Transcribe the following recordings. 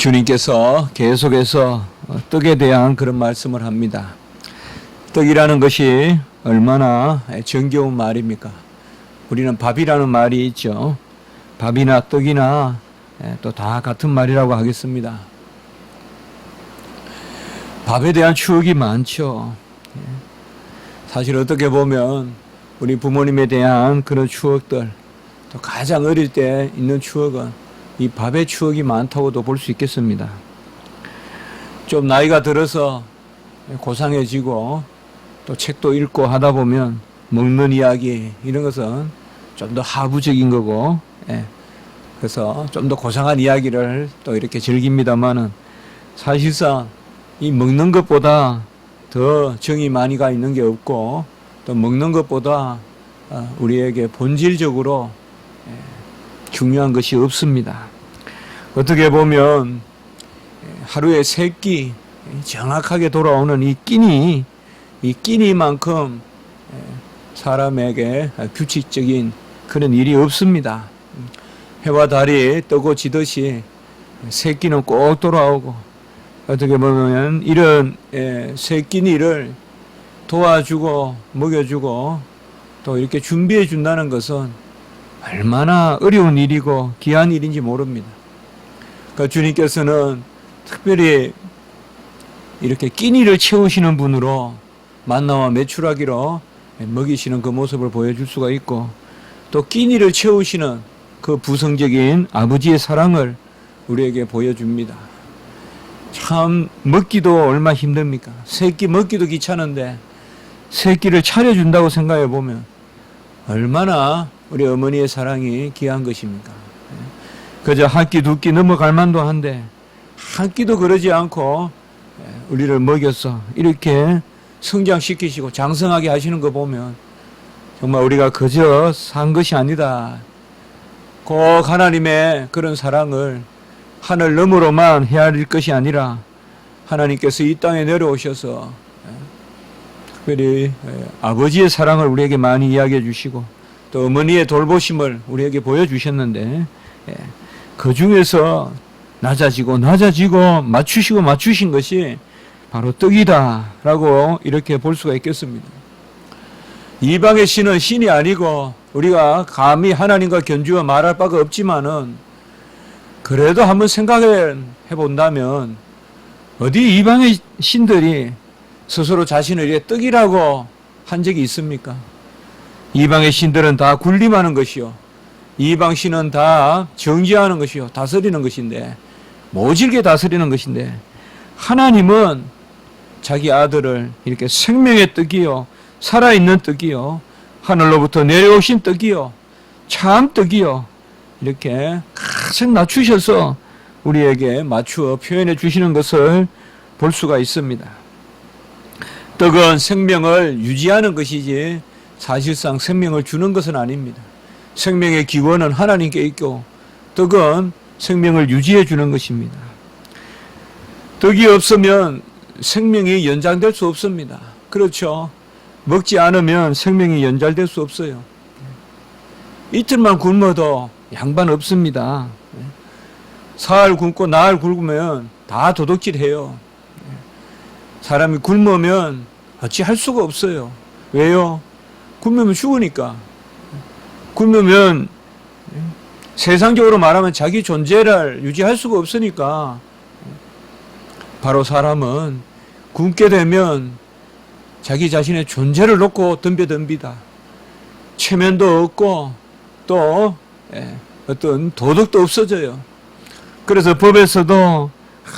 주님께서 계속해서 떡에 대한 그런 말씀을 합니다. 떡이라는 것이 얼마나 정겨운 말입니까? 우리는 밥이라는 말이 있죠. 밥이나 떡이나 또 다 같은 말이라고 하겠습니다. 밥에 대한 추억이 많죠. 사실 어떻게 보면 우리 부모님에 대한 그런 추억들, 또 가장 어릴 때 있는 추억은 이 밥의 추억이 많다고도 볼 수 있겠습니다. 좀 나이가 들어서 고상해지고 또 책도 읽고 하다 보면 먹는 이야기 이런 것은 좀 더 하부적인 거고, 예. 그래서 좀 더 고상한 이야기를 또 이렇게 즐깁니다만은 사실상 이 먹는 것보다 더 정이 많이 가 있는 게 없고 또 먹는 것보다 어, 우리에게 본질적으로 예, 중요한 것이 없습니다. 어떻게 보면 예, 하루에 세 끼 정확하게 돌아오는 이 끼니, 이 끼니만큼 예, 사람에게 규칙적인 그런 일이 없습니다. 해와 달이 뜨고 지듯이 세 끼는 꼭 돌아오고 어떻게 보면 이런 예, 세 끼니를 도와주고 먹여주고 또 이렇게 준비해 준다는 것은 얼마나 어려운 일이고 귀한 일인지 모릅니다. 그러니까 주님께서는 특별히 이렇게 끼니를 채우시는 분으로 만나와 매출하기로 먹이시는 그 모습을 보여줄 수가 있고 또 끼니를 채우시는 그 부성적인 아버지의 사랑을 우리에게 보여줍니다. 참 먹기도 얼마 힘듭니까? 새끼 먹기도 귀찮은데 새끼를 차려준다고 생각해 보면 얼마나 우리 어머니의 사랑이 귀한 것입니까? 그저 한 끼 두 끼 넘어갈 만도 한데 한 끼도 그러지 않고 우리를 먹여서 이렇게 성장시키시고 장성하게 하시는 거 보면 정말 우리가 그저 산 것이 아니다. 꼭 하나님의 그런 사랑을 하늘 너머로만 헤아릴 것이 아니라 하나님께서 이 땅에 내려오셔서 특별히 아버지의 사랑을 우리에게 많이 이야기해 주시고 또 어머니의 돌보심을 우리에게 보여주셨는데 그 중에서 낮아지고 낮아지고 맞추시고 맞추신 것이 바로 떡이다라고 이렇게 볼 수가 있겠습니다. 이방의 신은 신이 아니고 우리가 감히 하나님과 견주어 말할 바가 없지만은 그래도 한번 생각해 본다면 어디 이방의 신들이 스스로 자신을 떡이라고 한 적이 있습니까? 이방의 신들은 다 군림하는 것이요. 이방 신은 다 정지하는 것이요. 다스리는 것인데 모질게 다스리는 것인데 하나님은 자기 아들을 이렇게 생명의 떡이요. 살아있는 떡이요. 하늘로부터 내려오신 떡이요. 참 떡이요. 이렇게 가장 낮추셔서 우리에게 맞추어 표현해 주시는 것을 볼 수가 있습니다. 떡은 생명을 유지하는 것이지 사실상 생명을 주는 것은 아닙니다. 생명의 기원은 하나님께 있고 떡은 생명을 유지해 주는 것입니다. 떡이 없으면 생명이 연장될 수 없습니다. 그렇죠. 먹지 않으면 생명이 연장될 수 없어요. 이틀만 굶어도 양반 없습니다. 사흘 굶고 나흘 굶으면 다 도둑질해요. 사람이 굶으면 어찌 할 수가 없어요. 왜요? 굶으면 죽으니까. 굶으면 세상적으로 말하면 자기 존재를 유지할 수가 없으니까 바로 사람은 굶게 되면 자기 자신의 존재를 놓고 덤벼듭니다. 체면도 없고 또 예, 어떤 도덕도 없어져요. 그래서 법에서도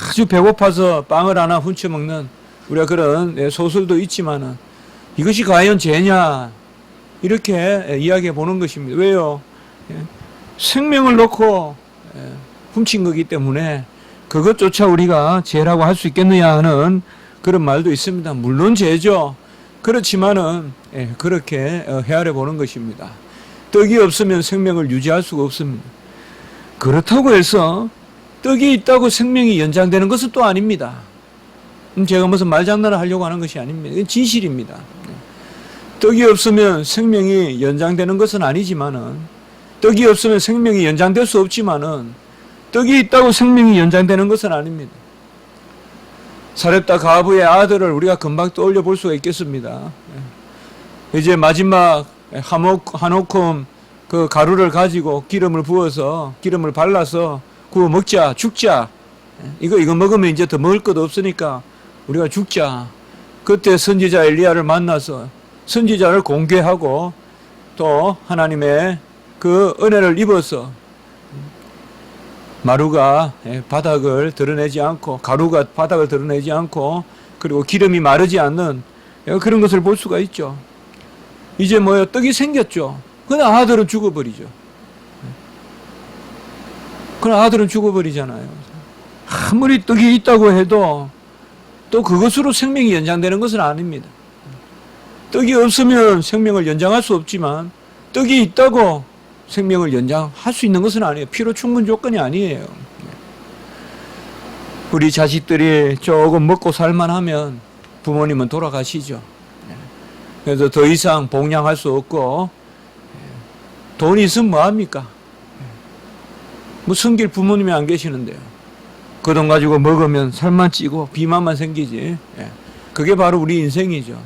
아주 배고파서 빵을 하나 훔쳐먹는 우리가 그런 예, 소설도 있지만은 이것이 과연 죄냐 이렇게 예, 이야기해 보는 것입니다. 왜요? 생명을 놓고 훔친 거기 때문에 그것조차 우리가 죄라고 할 수 있겠느냐 하는 그런 말도 있습니다. 물론 죄죠. 그렇지만은 그렇게 어, 헤아려 보는 것입니다. 떡이 없으면 생명을 유지할 수가 없습니다. 그렇다고 해서 떡이 있다고 생명이 연장되는 것은 또 아닙니다. 음, 제가 무슨 말장난을 하려고 하는 것이 아닙니다. 진실입니다. 네. 떡이 없으면 생명이 연장되는 것은 아니지만은 떡이 없으면 생명이 연장될 수 없지만은 떡이 있다고 생명이 연장되는 것은 아닙니다. 사렙다 가부의 아들을 우리가 금방 떠올려 볼 수가 있겠습니다. 예. 이제 마지막 한옥금 그 가루를 가지고 기름을 부어서 기름을 발라서 구워 먹자, 죽자. 예. 이거, 이거 먹으면 이제 더 먹을 것 없으니까 우리가 죽자. 그때 선지자 엘리야를 만나서 선지자를 공개하고 또 하나님의 그 은혜를 입어서 마루가 예, 바닥을 드러내지 않고 가루가 바닥을 드러내지 않고 그리고 기름이 마르지 않는 예, 그런 것을 볼 수가 있죠. 이제 뭐요 떡이 생겼죠. 그러나 아들은 죽어버리죠. 그러나 아들은 죽어버리잖아요. 아무리 떡이 있다고 해도 또 그것으로 생명이 연장되는 것은 아닙니다. 떡이 없으면 생명을 연장할 수 없지만 떡이 있다고 생명을 연장할 수 있는 것은 아니에요. 필요 충분 조건이 아니에요. 우리 자식들이 조금 먹고 살만하면 부모님은 돌아가시죠. 그래서 더 이상 봉양할 수 없고 돈이 있으면 뭐합니까? 뭐 숨길 부모님이 안 계시는데요. 그 돈 가지고 먹으면 살만 찌고 비만만 생기지. 예. 그게 바로 우리 인생이죠.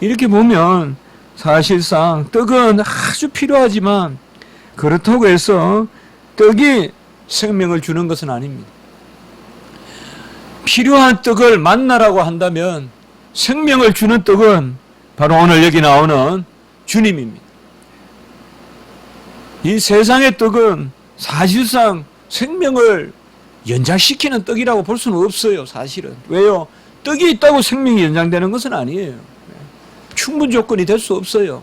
이렇게 보면 사실상 떡은 아주 필요하지만 그렇다고 해서 떡이 생명을 주는 것은 아닙니다. 필요한 떡을 만나라고 한다면 생명을 주는 떡은 바로 오늘 여기 나오는 주님입니다. 이 세상의 떡은 사실상 생명을 연장시키는 떡이라고 볼 수는 없어요, 사실은. 왜요? 떡이 있다고 생명이 연장되는 것은 아니에요. 충분 조건이 될 수 없어요.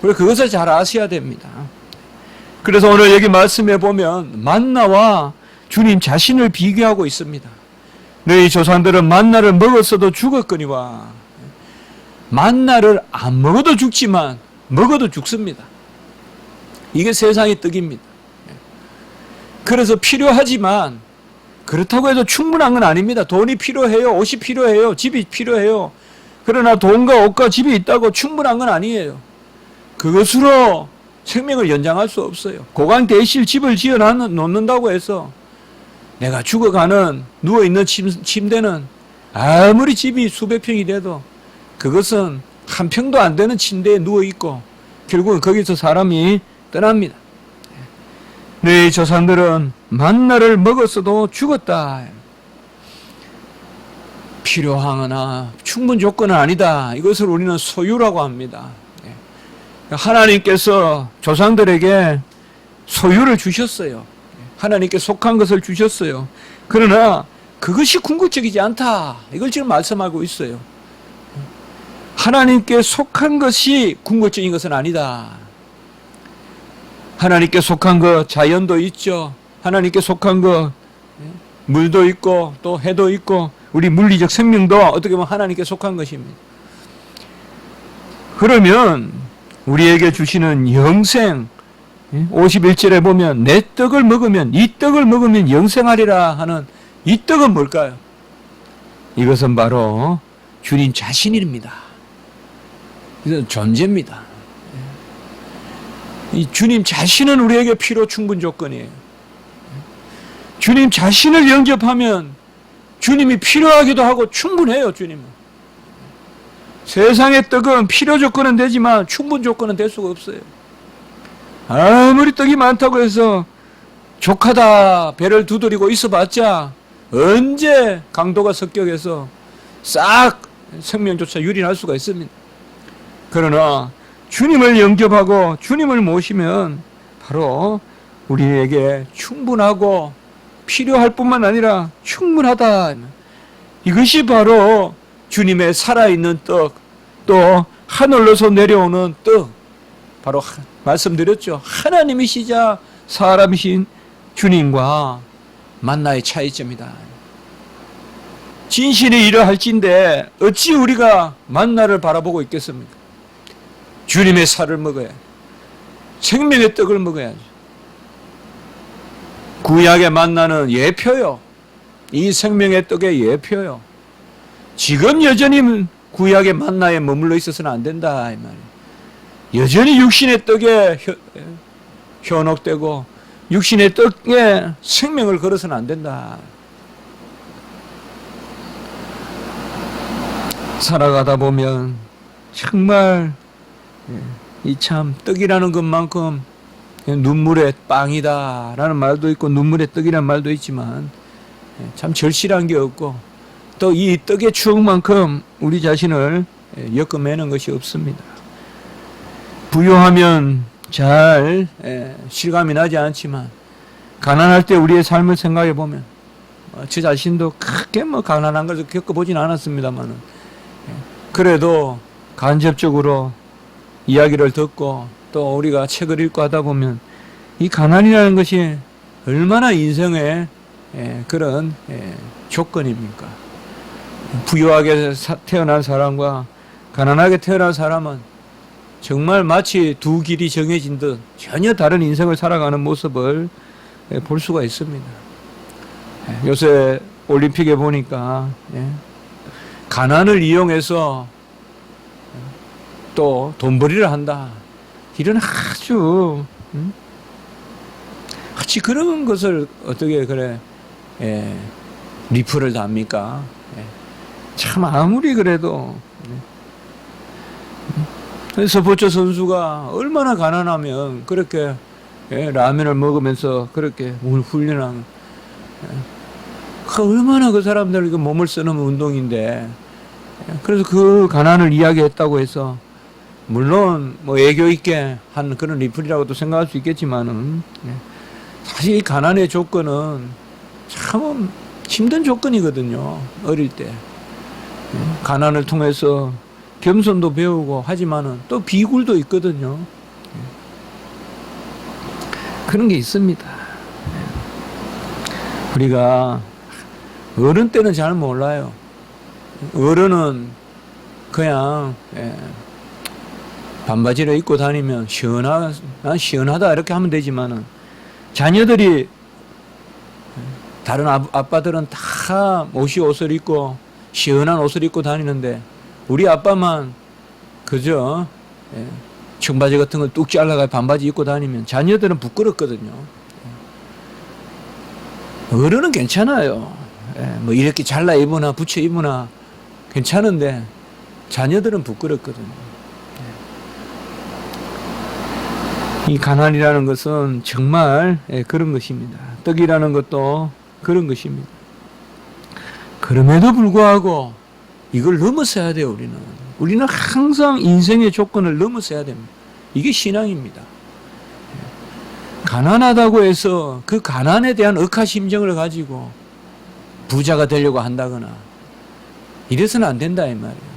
그리고 그것을 잘 아셔야 됩니다. 그래서 오늘 여기 말씀해 보면 만나와 주님 자신을 비교하고 있습니다. 너희 조상들은 만나를 먹었어도 죽었거니와 만나를 안 먹어도 죽지만 먹어도 죽습니다. 이게 세상의 떡입니다. 그래서 필요하지만 그렇다고 해도 충분한 건 아닙니다. 돈이 필요해요. 옷이 필요해요. 집이 필요해요. 그러나 돈과 옷과 집이 있다고 충분한 건 아니에요. 그것으로 생명을 연장할 수 없어요. 고강 대실 집을 지어 놓는다고 해서 내가 죽어가는 누워있는 침, 대는 아무리 집이 수백 평이 돼도 그것은 한 평도 안 되는 침대에 누워있고 결국은 거기서 사람이 떠납니다. 너희 조상들은 만나를 먹었어도 죽었다. 필요하거나 충분 조건은 아니다. 이것을 우리는 소유라고 합니다. 예. 하나님께서 조상들에게 소유를 주셨어요. 하나님께 속한 것을 주셨어요. 그러나 그것이 궁극적이지 않다. 이걸 지금 말씀하고 있어요. 하나님께 속한 것이 궁극적인 것은 아니다. 하나님께 속한 것 자연도 있죠. 하나님께 속한 것 예. 물도 있고 또 해도 있고 우리 물리적 생명도 어떻게 보면 하나님께 속한 것입니다. 그러면 우리에게 주시는 영생 51절에 보면 내 떡을 먹으면 이 떡을 먹으면 영생하리라 하는 이 떡은 뭘까요? 이것은 바로 주님 자신입니다. 이것은 존재입니다. 이 주님 자신은 우리에게 필요 충분 조건이에요. 주님 자신을 영접하면 주님이 필요하기도 하고 충분해요, 주님은. 세상의 떡은 필요 조건은 되지만 충분 조건은 될 수가 없어요. 아무리 떡이 많다고 해서 족하다 배를 두드리고 있어봤자 언제 강도가 습격해서 싹 생명조차 유린할 수가 있습니다. 그러나 주님을 영접하고 주님을 모시면 바로 우리에게 충분하고 필요할 뿐만 아니라 충분하다. 이것이 바로 주님의 살아있는 떡, 또 하늘로서 내려오는 떡, 바로 말씀드렸죠. 하나님이시자 사람이신 주님과 만나의 차이점이다. 진실이 이러할진데 어찌 우리가 만나를 바라보고 있겠습니까? 주님의 살을 먹어야 생명의 떡을 먹어야죠. 구약의 만나는 예표요. 이 생명의 떡의 예표요. 지금 여전히 구약의 만나에 머물러 있어서는 안 된다 이. 여전히 육신의 떡에 현혹되고 육신의 떡에 생명을 걸어서는 안 된다. 살아가다 보면 정말 이 참 떡이라는 것만큼 눈물의 빵이다라는 말도 있고 눈물의 떡이라는 말도 있지만 예, 참 절실한 게 없고 또 이 떡의 추억만큼 우리 자신을 예, 엮어매는 것이 없습니다. 부유하면 잘 예, 실감이 나지 않지만 가난할 때 우리의 삶을 생각해 보면 어, 저 자신도 크게 뭐 가난한 것을 겪어보진 않았습니다만은 예, 그래도 간접적으로 이야기를 듣고 또 우리가 책을 읽고 하다 보면 이 가난이라는 것이 얼마나 인생의 예, 그런 예, 조건입니까? 부유하게 사- 태어난 사람과 가난하게 태어난 사람은 정말 마치 두 길이 정해진 듯 전혀 다른 인생을 살아가는 모습을 예, 볼 수가 있습니다. 예, 요새 올림픽에 보니까 예, 가난을 이용해서 또 돈벌이를 한다. 이런 아주 음? 마치 그런 것을 어떻게 그래 예, 리플을 답니까? 예. 참 아무리 그래도 예. 스포츠 선수가 얼마나 가난하면 그렇게 예, 라면을 먹으면서 그렇게 훌- 훈련한 예. 그 얼마나 그 사람들 그 몸을 쓰는 운동인데 예, 그래서 그 가난을 이야기했다고 해서 물론 뭐 애교 있게 한 그런 리플이라고도 생각할 수 있겠지만은 예. 사실 이 가난의 조건은 참 힘든 조건이거든요. 어릴 때 예. 가난을 통해서 겸손도 배우고 하지만은 또 비굴도 있거든요. 예. 그런 게 있습니다. 예. 우리가 어른 때는 잘 몰라요. 어른은 그냥 예, 반바지를 입고 다니면 시원하, 난 시원하다 이렇게 하면 되지만은 자녀들이 다른 아, 아빠들은 다 옷이 옷을 입고 시원한 옷을 입고 다니는데 우리 아빠만 그저 예, 청바지 같은 걸 뚝 잘라가 반바지 입고 다니면 자녀들은 부끄럽거든요. 예. 어른은 괜찮아요. 예, 뭐 이렇게 잘라 입으나 붙여 입으나 괜찮은데 자녀들은 부끄럽거든요. 이 가난이라는 것은 정말 예, 그런 것입니다. 떡이라는 것도 그런 것입니다. 그럼에도 불구하고 이걸 넘어서야 돼요, 우리는. 우리는 항상 인생의 조건을 넘어서야 됩니다. 이게 신앙입니다. 예. 가난하다고 해서 그 가난에 대한 억하심정을 가지고 부자가 되려고 한다거나 이래서는 안 된다, 이 말이에요.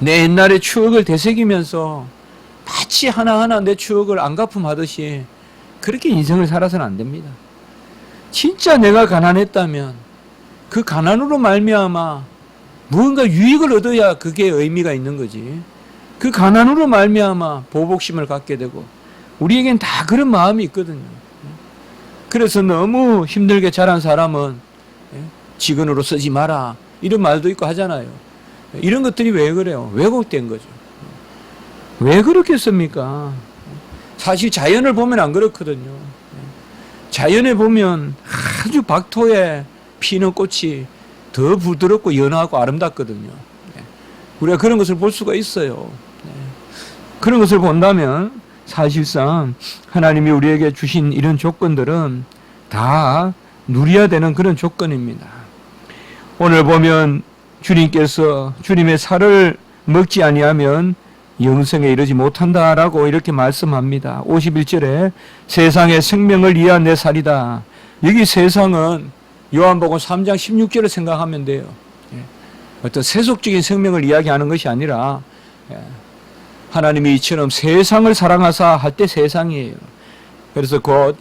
내 옛날의 추억을 되새기면서 마치 하나하나 내 추억을 안 갚음하듯이 그렇게 인생을 살아서는 안 됩니다. 진짜 내가 가난했다면 그 가난으로 말미암아 무언가 유익을 얻어야 그게 의미가 있는 거지. 그 가난으로 말미암아 보복심을 갖게 되고 우리에겐 다 그런 마음이 있거든요. 그래서 너무 힘들게 자란 사람은 예, 직원으로 쓰지 마라 이런 말도 있고 하잖아요. 이런 것들이 왜 그래요? 왜곡된 거죠. 왜 그렇겠습니까? 사실 자연을 보면 안 그렇거든요. 자연에 보면 아주 박토에 피는 꽃이 더 부드럽고 연하고 아름답거든요. 우리가 그런 것을 볼 수가 있어요. 그런 것을 본다면 사실상 하나님이 우리에게 주신 이런 조건들은 다 누려야 되는 그런 조건입니다. 오늘 보면 주님께서 주님의 살을 먹지 아니하면 영생에 이르지 못한다라고 이렇게 말씀합니다. 51절에 세상의 생명을 위한 내 살이다. 여기 세상은 요한복음 3장 16절을 생각하면 돼요. 예. 어떤 세속적인 생명을 이야기하는 것이 아니라 예. 하나님이 이처럼 세상을 사랑하사 할 때 세상이에요. 그래서 곧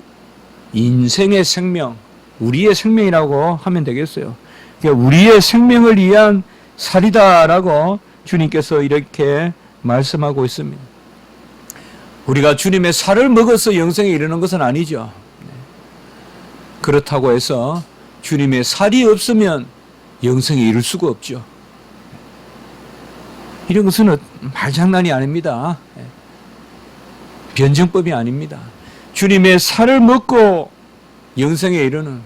인생의 생명, 우리의 생명이라고 하면 되겠어요. 그러니까 우리의 생명을 위한 살이다라고 주님께서 이렇게 말씀하고 있습니다. 우리가 주님의 살을 먹어서 영생에 이르는 것은 아니죠. 네. 그렇다고 해서 주님의 살이 없으면 영생에 이를 수가 없죠. 이런 것은 말장난이 아닙니다. 네. 변증법이 아닙니다. 주님의 살을 먹고 영생에 이르는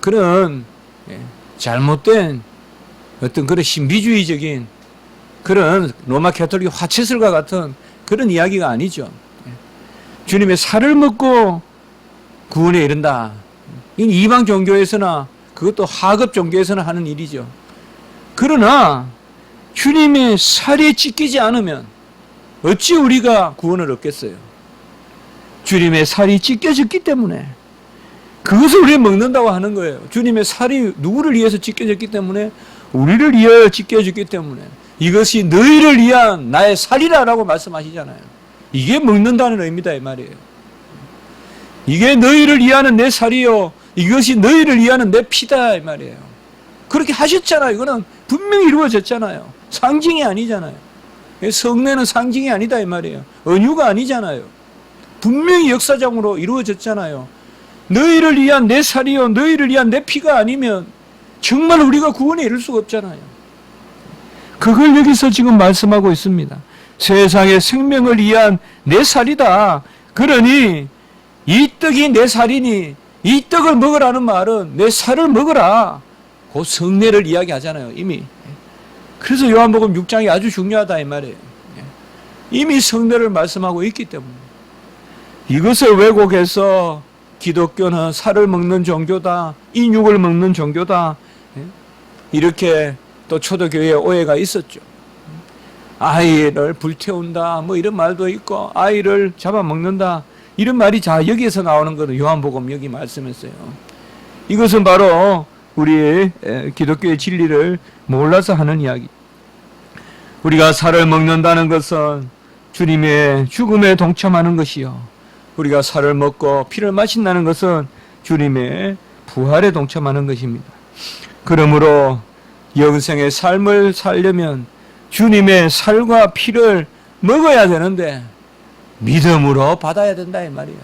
그런 예, 잘못된 어떤 그런 신비주의적인 그런 로마 캐톨릭 화채설과 같은 그런 이야기가 아니죠. 예. 주님의 살을 먹고 구원에 이른다. 이방 종교에서나 그것도 하급 종교에서나 하는 일이죠. 그러나 주님의 살이 찢기지 않으면 어찌 우리가 구원을 얻겠어요? 주님의 살이 찢겨졌기 때문에 그것을 우리 먹는다고 하는 거예요. 주님의 살이 누구를 위해서 찢겨졌기 때문에 우리를 위하여 찢겨졌기 때문에 이것이 너희를 위한 나의 살이라라고 말씀하시잖아요. 이게 먹는다는 의미다 이 말이에요. 이게 너희를 위하는 내 살이요. 이것이 너희를 위하는 내 피다 이 말이에요. 그렇게 하셨잖아요. 이거는 분명히 이루어졌잖아요. 상징이 아니잖아요. 성례는 상징이 아니다 이 말이에요. 은유가 아니잖아요. 분명히 역사적으로 이루어졌잖아요. 너희를 위한 내 살이요, 너희를 위한 내 피가 아니면 정말 우리가 구원에 이를 수가 없잖아요. 그걸 여기서 지금 말씀하고 있습니다. 세상의 생명을 위한 내 살이다. 그러니 이 떡이 내 살이니 이 떡을 먹으라는 말은 내 살을 먹으라. 그 성례를 이야기하잖아요. 이미. 그래서 요한복음 6장이 아주 중요하다 이 말이에요. 이미 성례를 말씀하고 있기 때문에 이것을 왜곡해서 기독교는 살을 먹는 종교다, 인육을 먹는 종교다. 예? 이렇게 또 초대교회에 오해가 있었죠. 아이를 불태운다, 뭐 이런 말도 있고, 아이를 잡아먹는다, 이런 말이 자, 여기에서 나오는 거는 요한복음 여기 말씀했어요. 이것은 바로 우리 기독교의 진리를 몰라서 하는 이야기. 우리가 살을 먹는다는 것은 주님의 죽음에 동참하는 것이요. 우리가 살을 먹고 피를 마신다는 것은 주님의 부활에 동참하는 것입니다. 그러므로 영생의 삶을 살려면 주님의 살과 피를 먹어야 되는데 믿음으로 받아야 된다 이 말이야.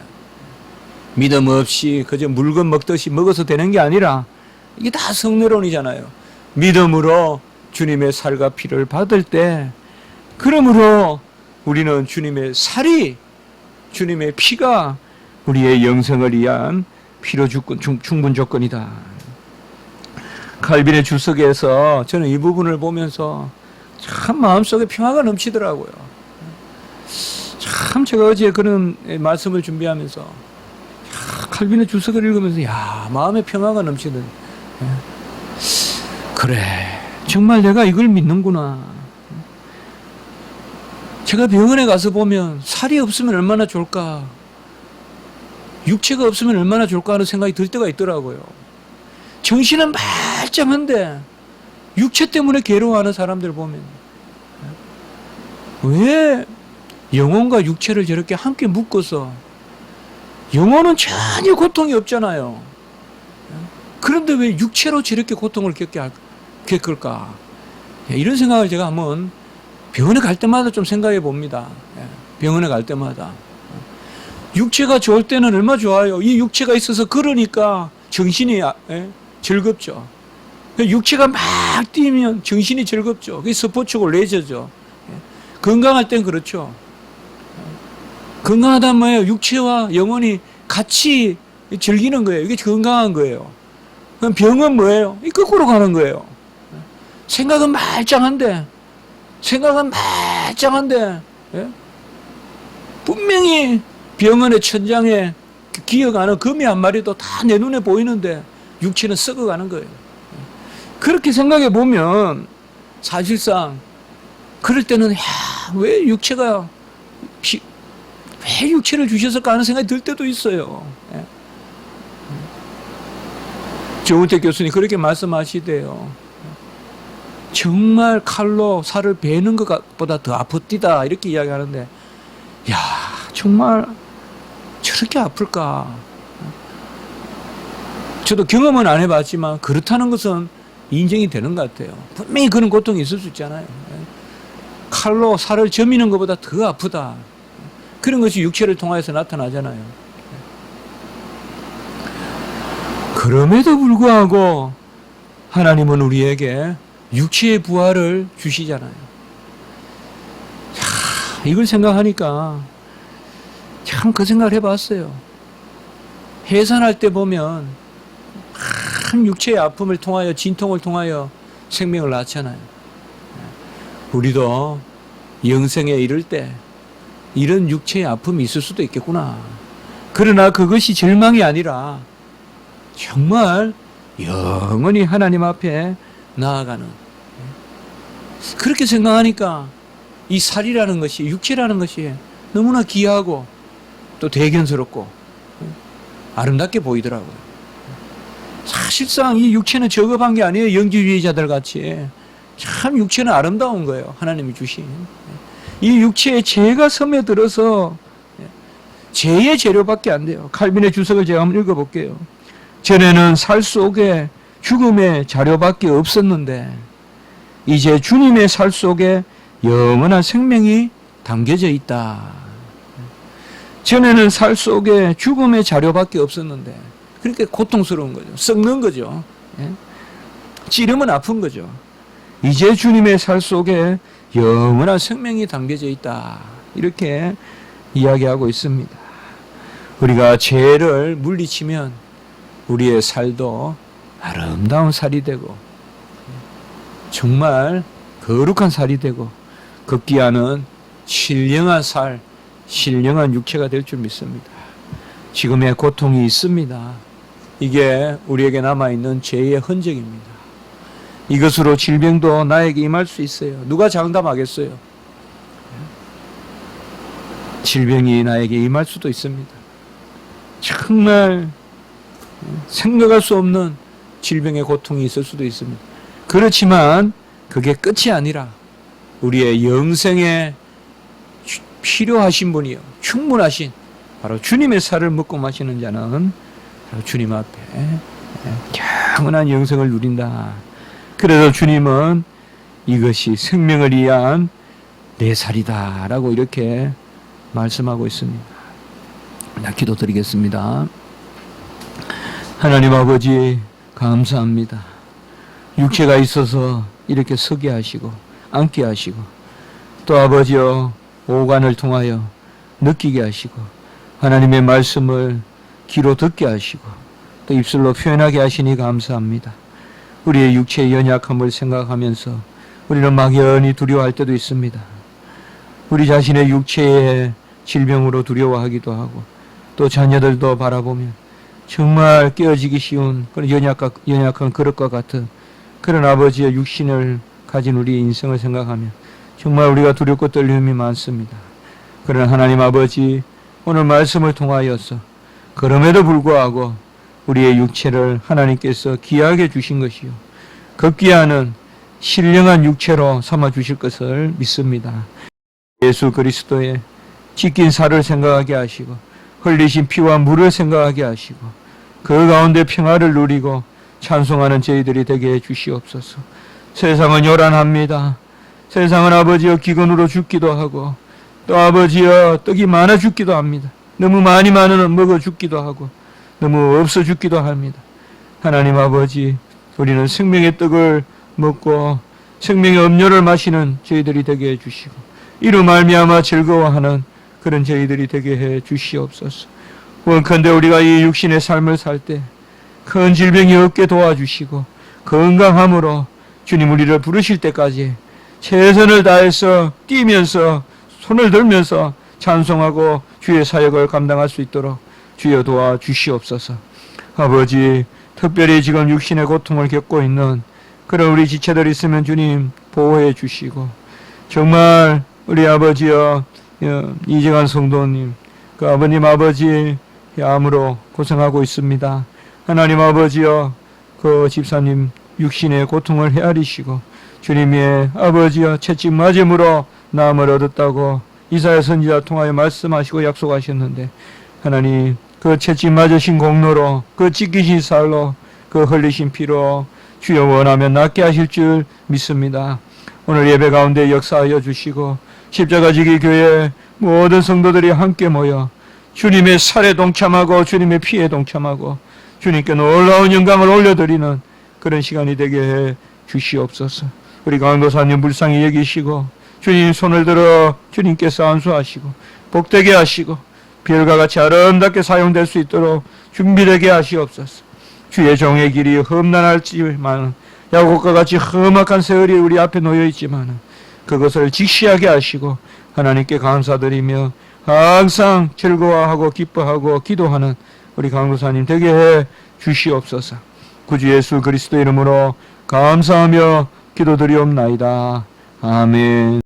믿음 없이 그저 물건 먹듯이 먹어서 되는 게 아니라 이게 다 성례론이잖아요. 믿음으로 주님의 살과 피를 받을 때 그러므로 우리는 주님의 살이 주님의 피가 우리의 영생을 위한 필요 충분 조건이다. 칼빈의 주석에서 저는 이 부분을 보면서 참 마음속에 평화가 넘치더라고요. 참 제가 어제 그런 말씀을 준비하면서 칼빈의 주석을 읽으면서 야 마음에 평화가 넘치는 그래 정말 내가 이걸 믿는구나. 제가 병원에 가서 보면 살이 없으면 얼마나 좋을까. 육체가 없으면 얼마나 좋을까 하는 생각이 들 때가 있더라고요. 정신은 말짱한데 육체 때문에 괴로워하는 사람들 보면 왜 영혼과 육체를 저렇게 함께 묶어서 영혼은 전혀 고통이 없잖아요. 그런데 왜 육체로 저렇게 고통을 겪게 겪을까? 이런 생각을 제가 한번 병원에 갈 때마다 좀 생각해 봅니다. 예, 병원에 갈 때마다. 육체가 좋을 때는 얼마 좋아요. 이 육체가 있어서 그러니까 정신이 아, 예, 즐겁죠. 육체가 막 뛰면 정신이 즐겁죠. 그게 스포츠고 레저죠. 예, 건강할 땐 그렇죠. 건강하다 뭐예요? 육체와 영혼이 같이 즐기는 거예요. 이게 건강한 거예요. 그럼 병은 뭐예요? 이 거꾸로 가는 거예요. 생각은 말짱한데 생각은 말짱한데 예? 분명히 병원의 천장에 기어가는 금이 한 마리도 다 내 눈에 보이는데 육체는 썩어가는 거예요. 그렇게 생각해 보면 사실상 그럴 때는 야, 왜 육체가 왜 육체를 주셨을까 하는 생각이 들 때도 있어요. 예. 조은태 교수님 그렇게 말씀하시대요. 정말 칼로 살을 베는 것보다 더 아프디다 이렇게 이야기하는데 야 정말 저렇게 아플까 저도 경험은 안 해봤지만 그렇다는 것은 인정이 되는 것 같아요 분명히 그런 고통이 있을 수 있잖아요 칼로 살을 저미는 것보다 더 아프다 그런 것이 육체를 통하여서 나타나잖아요 그럼에도 불구하고 하나님은 우리에게 육체의 부활을 주시잖아요. 야, 이걸 생각하니까 참 그 생각을 해봤어요. 해산할 때 보면 한 육체의 아픔을 통하여 진통을 통하여 생명을 낳잖아요. 우리도 영생에 이를 때 이런 육체의 아픔이 있을 수도 있겠구나. 그러나 그것이 절망이 아니라 정말 영원히 하나님 앞에 나아가는 그렇게 생각하니까 이 살이라는 것이 육체라는 것이 너무나 귀하고 또 대견스럽고 아름답게 보이더라고요. 사실상 이 육체는 저급한 게 아니에요. 영지주의자들 같이 참 육체는 아름다운 거예요. 하나님이 주신 이 육체에 죄가 스며들어서 죄의 재료밖에 안 돼요. 칼빈의 주석을 제가 한번 읽어볼게요. 전에는 살 속에 죽음의 자료밖에 없었는데 이제 주님의 살 속에 영원한 생명이 담겨져 있다. 전에는 살 속에 죽음의 자료밖에 없었는데 그렇게 고통스러운 거죠. 썩는 거죠. 예? 찌르면 아픈 거죠. 이제 주님의 살 속에 영원한 생명이 담겨져 있다. 이렇게 이야기하고 있습니다. 우리가 죄를 물리치면 우리의 살도 아름다운 살이 되고 정말 거룩한 살이 되고 극기하는 신령한 살, 신령한 육체가 될 줄 믿습니다. 지금의 고통이 있습니다. 이게 우리에게 남아있는 죄의 흔적입니다. 이것으로 질병도 나에게 임할 수 있어요. 누가 장담하겠어요? 질병이 나에게 임할 수도 있습니다. 정말 생각할 수 없는 질병의 고통이 있을 수도 있습니다. 그렇지만 그게 끝이 아니라 우리의 영생에 필요하신 분이요. 충분하신 바로 주님의 살을 먹고 마시는 자는 주님 앞에 영원한 영생을 누린다. 그래서 주님은 이것이 생명을 위한 내 살이다 라고 이렇게 말씀하고 있습니다. 나 기도드리겠습니다. 하나님 아버지 감사합니다. 육체가 있어서 이렇게 서게 하시고 앉게 하시고 또 아버지여 오간을 통하여 느끼게 하시고 하나님의 말씀을 귀로 듣게 하시고 또 입술로 표현하게 하시니 감사합니다. 우리의 육체의 연약함을 생각하면서 우리는 막연히 두려워할 때도 있습니다. 우리 자신의 육체의 질병으로 두려워하기도 하고 또 자녀들도 바라보면 정말 깨어지기 쉬운 그런 연약한, 연약한 그릇과 같은 그런 아버지의 육신을 가진 우리의 인생을 생각하면 정말 우리가 두렵고 떨림이 많습니다. 그러나 하나님 아버지 오늘 말씀을 통하여서 그럼에도 불구하고 우리의 육체를 하나님께서 귀하게 주신 것이요. 극귀하는 신령한 육체로 삼아 주실 것을 믿습니다. 예수 그리스도의 찢긴 살을 생각하게 하시고 흘리신 피와 물을 생각하게 하시고 그 가운데 평화를 누리고 찬송하는 저희들이 되게 해 주시옵소서. 세상은 요란합니다. 세상은 아버지여 기근으로 죽기도 하고 또 아버지여 떡이 많아 죽기도 합니다. 너무 많이 많으면 먹어 죽기도 하고 너무 없어 죽기도 합니다. 하나님 아버지 우리는 생명의 떡을 먹고 생명의 음료를 마시는 저희들이 되게 해 주시고 이로 말미암아 즐거워하는 그런 저희들이 되게 해 주시옵소서. 원컨대 우리가 이 육신의 삶을 살 때 큰 질병이 없게 도와주시고 건강함으로 주님 우리를 부르실 때까지 최선을 다해서 뛰면서 손을 들면서 찬송하고 주의 사역을 감당할 수 있도록 주여 도와 주시옵소서. 아버지 특별히 지금 육신의 고통을 겪고 있는 그런 우리 지체들 있으면 주님 보호해 주시고 정말 우리 아버지여 어, 이재관 성도님 그 아버님 아버지 암으로 고생하고 있습니다. 하나님 아버지여 그 집사님 육신의 고통을 헤아리시고 주님의 아버지여 채찍 맞음으로 남을 얻었다고 이사야 선지자 통하여 말씀하시고 약속하셨는데 하나님 그 채찍 맞으신 공로로 그 찢기신 살로 그 흘리신 피로 주여 원하면 낫게 하실 줄 믿습니다. 오늘 예배 가운데 역사하여 주시고 십자가 지기 교회 모든 성도들이 함께 모여 주님의 살에 동참하고 주님의 피에 동참하고 주님께 놀라운 영광을 올려드리는 그런 시간이 되게 해 주시옵소서. 우리 강도사님 불쌍히 여기시고 주님 손을 들어 주님께서 안수하시고 복되게 하시고 별과 같이 아름답게 사용될 수 있도록 준비되게 하시옵소서. 주의 종의 길이 험난할지만 야곱과 같이 험악한 세월이 우리 앞에 놓여 있지만 그것을 직시하게 하시고 하나님께 감사드리며 항상 즐거워하고 기뻐하고 기도하는 우리 강도사님 되게 해 주시옵소서. 구주 예수 그리스도 이름으로 감사하며 기도드리옵나이다. 아멘.